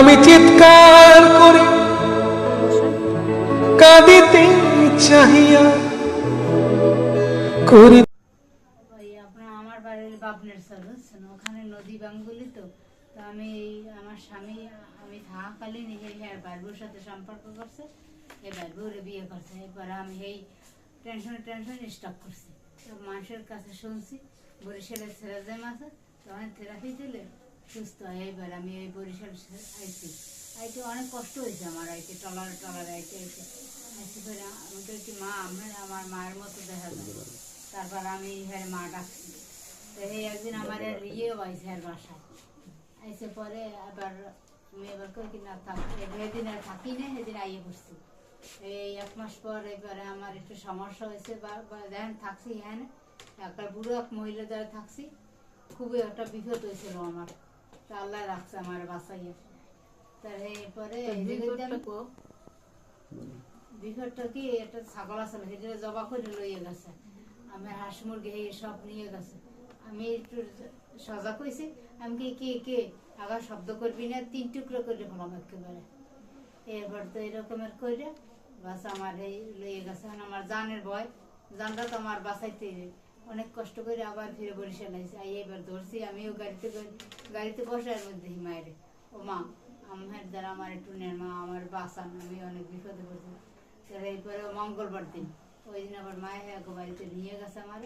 আমি চিৎকার করে। কাঁদিতে চাহিয়া করি। আমার ওখানে নদী বাঙ্গুলি তো। আমি আমার স্বামী, আমি থাকাকালীন এই হ্যাঁ বাবুর সাথে সম্পর্ক করছে, এই বিয়ে করছে। এরপরে আমি এই টেনশন টেনশন স্টপ করছি। মানুষের কাছে শুনছি বরিশালের সেরাজেম আছে তখন থেরাপি দিলে সুস্থ হয় এইবার আমি এই বরিশাল আইছি। আইতে অনেক কষ্ট হয়েছে আমার আইতে টলার টলার আইতে আইতে। আইতে পরে আমি তো কি মা আমি আমার মায়ের মতো দেখা যায় তারপর আমি হ্যাঁ মা ডাকছি। তো এই একদিন আমার ইয়েও আইসে আর বাসায়। আইসে পরে আবার আমি এবার কই কি না থাক সেদিন আর থাকি না সেদিন আইয়ে পড়ছি এই এক মাস পর এবারে আমার একটু সমস্যা হয়েছে, বা দেখেন থাকছি হ্যাঁ একটা বুড়ো, এক মহিলা দ্বারা থাকছি। খুবই একটা বিপদ হয়েছিল আমার। তা আল্লাহ রাখছে আমার বাসাইয়ে তার এরপরে এই জায়গাতে আমি বিঘটটা কি? একটা ছাগল আছে সেটা জবা করে লইয়ে গেছে। আমার হাঁস মুরগি এই সব নিয়ে গেছে। আমি একটু সজাগ হয়েছি। আমি কি কে কে আবার শব্দ করবি না তিন টুকরো করে ফেলাম একেবারে। এরপর তো এরকমের করে বাস আমার এই লইয়ে গেছে। এখন আমার জানের ভয় জানটা তো আমার বাসাইতে অনেক কষ্ট করে আবার ফিরে বরিশাল আইসি আই এবার ধরছি, আমিও গাড়িতে গাড়িতে বসার মধ্যে হিমায়রে। ও মা, আমার দ্বারা আমার নেন, মা, আমার বাসান আমি অনেক বিপদে পড়ছি। এরপরে মঙ্গলবার দিন, ওই দিন আবার মায়ের এক বাড়িতে নিয়ে গেছে আমার।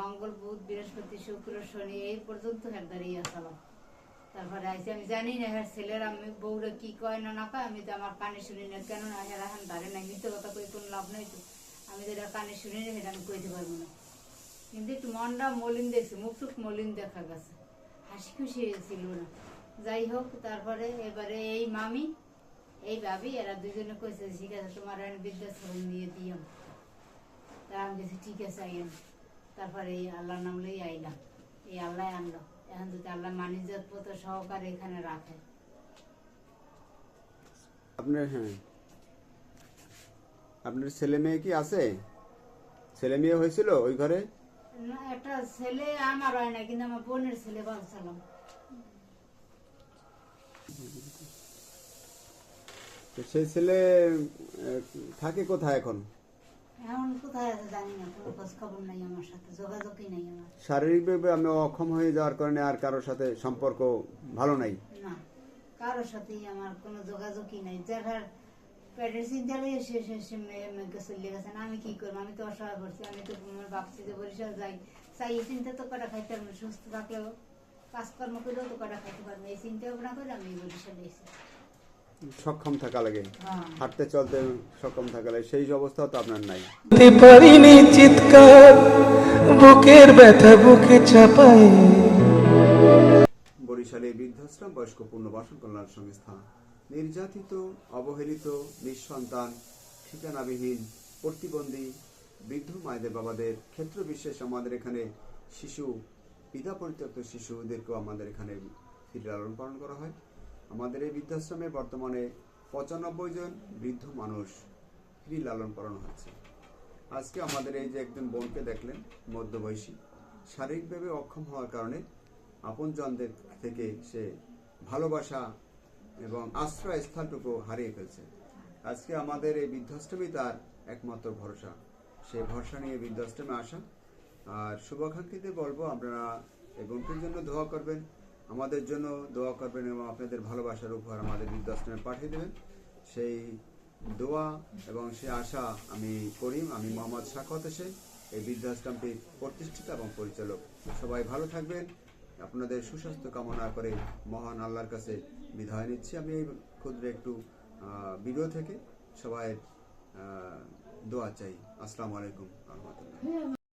মঙ্গল বুধ, বৃহস্পতি, শুক্র, শনি, এই পর্যন্ত হ্যাঁ দাঁড়িয়ে আসলাম তারপরে আইসি আমি জানি না হ্যাঁ ছেলের, আমি বউরা কি কয় না না কয়, আমি তো আমার কানে শুনি না কেন না হ্যাঁ এখন দাঁড়ে না মিথ্যে কথা কই কোনো লাভ নেই তো। আমি যেটা কানে শুনি না সেটা আমি কইতে পারব না। কিন্তু একটু মনটা মলিন দেখছি, মুখ টুক মলিন দেখা গেছে। হাসি খুশি ছিল না। যাই হোক, তারপরে এবারে এই মামি, এই ভাবি, এরা দুজনে কইছে ঠিক আছে, তোমার আমি বৃদ্ধাশ্রম নিয়ে দিয়াম তা আমি গেছি ঠিক আছে আইয়াম তারপরে এই আল্লাহর নাম লই আইলাম। এই আল্লাহ আনলো। এখন যদি আল্লাহ মানিজত পত সহকারে এখানে রাখে। আপনার হ্যাঁ। আপনার ছেলে মেয়ে কি আছে? ছেলে মেয়ে হয়েছিল ওই ঘরে? একটা ছেলে আমার হয় না কিন্তু আমার বোনের ছেলে বাঁচছিলাম তো সেই ছেলে থাকে কোথায় এখন? এখন কোথায় আছে জানি না কোনো খোঁজ খবর নাই আমার সাথে যোগাযোগই নাই আমার। শারীরিকভাবে আমি অক্ষম হয়ে যাওয়ার কারণে আর কারোর সাথে সম্পর্ক ভালো নাই? না কারোর সাথেই আমার কোনো যোগাযোগই নাই। যার পেটের চিন্তা লইয়ে সে সে সে মেয়ে মেয়েকে চলে গেছে। না আমি কি করব? আমি তো অসহায় করছি আমি তো আমার ভাবছি যে বরিশাল যাই চাই এই চিন্তা তো কটা খাইতে পারব সুস্থ থাকলেও কাজকর্ম করলেও তো কটা খাইতে পারব। এই চিন্তা ভাবনা করে আমি বরিশাল এসেছি। সক্ষম থাকা লাগে। হ্যাঁ। হাঁটতে চলতে সক্ষম থাকা লাগে। সেই অবস্থাও তো আপনার নাই। পারিনি চিৎকার বুকের ব্যথা বুকে চাপায়। বরিশালে বৃদ্ধাশ্রম বয়স্ক পুনর্বাসন কল্যাণ সংস্থা নির্যাতিত, অবহেলিত, নিঃসন্তান, ঠিকানাবিহীন, প্রতিবন্ধী, বৃদ্ধ মায়েদের বাবাদের ক্ষেত্র বিশেষ আমাদের এখানে শিশু পিতা পরিত্যক্ত শিশুদেরকেও আমাদের এখানে ফিরে লালন পালন করা হয়। আমাদের এই বৃদ্ধাশ্রমে বর্তমানে পঁচানব্বই জন বৃদ্ধ মানুষ ফ্রি লালন পালন হচ্ছে। আজকে আমাদের এই যে একজন বোনকে দেখলেন, মধ্যবয়সী, শারীরিকভাবে অক্ষম হওয়ার কারণে আপনজনদের থেকে সে ভালোবাসা এবং আশ্রয় স্থানটুকু হারিয়ে ফেলছে। আজকে আমাদের এই বৃদ্ধাশ্রমই তার একমাত্র ভরসা। সেই ভরসা নিয়ে বৃদ্ধাশ্রমে আসা। আর শুভাকাঙ্ক্ষীদের বলব আপনারা এই বোনটির জন্য দোয়া করবেন, আমাদের জন্য দোয়া করবেন এবং আপনাদের ভালোবাসার উপহার আমাদের বৃদ্ধাশ্রমে পাঠিয়ে দেবেন। সেই দোয়া এবং সে আশা আমি করি আমি মোহাম্মদ শাকত হোসেন, এই বৃদ্ধাশ্রমটির প্রতিষ্ঠিতা এবং পরিচালক। সবাই ভালো থাকবেন। আপনাদের সুস্বাস্থ্য কামনা করে মহান আল্লাহর কাছে বিধায় নিচ্ছি। আমি এই ক্ষুদ্র একটু ভিডিও থেকে সবাই দোয়া চাই। আসসালামু আলাইকুম, রহমতুল্লাহ।